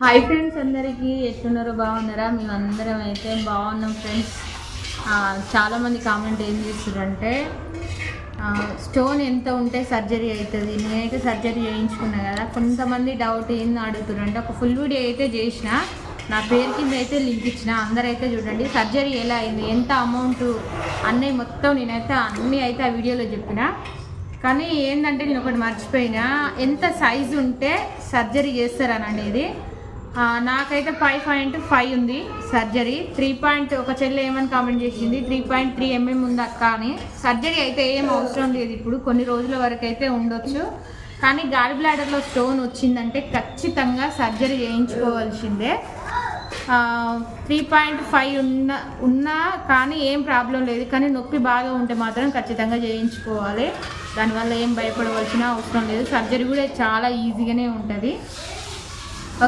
Hi friends అందరికీ ఎట్లున్నారు? బాగున్నారా? మేమందరం అయితే బాగున్నాం ఫ్రెండ్స్. చాలామంది కామెంట్ ఏం చేస్తున్నారంటే స్టోన్ ఎంత ఉంటే సర్జరీ అవుతుంది. నేనైతే సర్జరీ చేయించుకున్నా కదా కొంతమంది డౌట్ ఏంది అడుగుతున్నారంటే ఒక ఫుల్ వీడియో అయితే చేసిన నా పేరు కింద అయితే లింక్ ఇచ్చిన అందరైతే చూడండి సర్జరీ ఎలా అయింది ఎంత అమౌంట్ అన్నీ మొత్తం నేనైతే అన్నీ అయితే ఆ వీడియోలో చెప్పిన. కానీ ఏంటంటే నేను ఒకటి మర్చిపోయినా ఎంత సైజు ఉంటే సర్జరీ చేస్తారని అనేది నాకైతే ఫైవ్ పాయింట్ ఫైవ్ ఉంది సర్జరీ త్రీ పాయింట్ ఒక చెల్లి ఏమని కామెంట్ చేసింది? త్రీ పాయింట్ త్రీ ఎంఎం ఉంది అక్క అని సర్జరీ అయితే ఏం అవసరం లేదు ఇప్పుడు. కొన్ని రోజుల వరకు అయితే ఉండొచ్చు. కానీ గాలి బ్లాడర్లో స్టోన్ వచ్చిందంటే ఖచ్చితంగా సర్జరీ చేయించుకోవాల్సిందే. త్రీ పాయింట్ ఫైవ్ ఉన్న ఉన్నా కానీ ఏం ప్రాబ్లం లేదు. కానీ నొప్పి బాగా ఉంటే మాత్రం ఖచ్చితంగా చేయించుకోవాలి. దానివల్ల ఏం భయపడవలసిన అవసరం లేదు. సర్జరీ కూడా చాలా ఈజీగానే ఉంటుంది.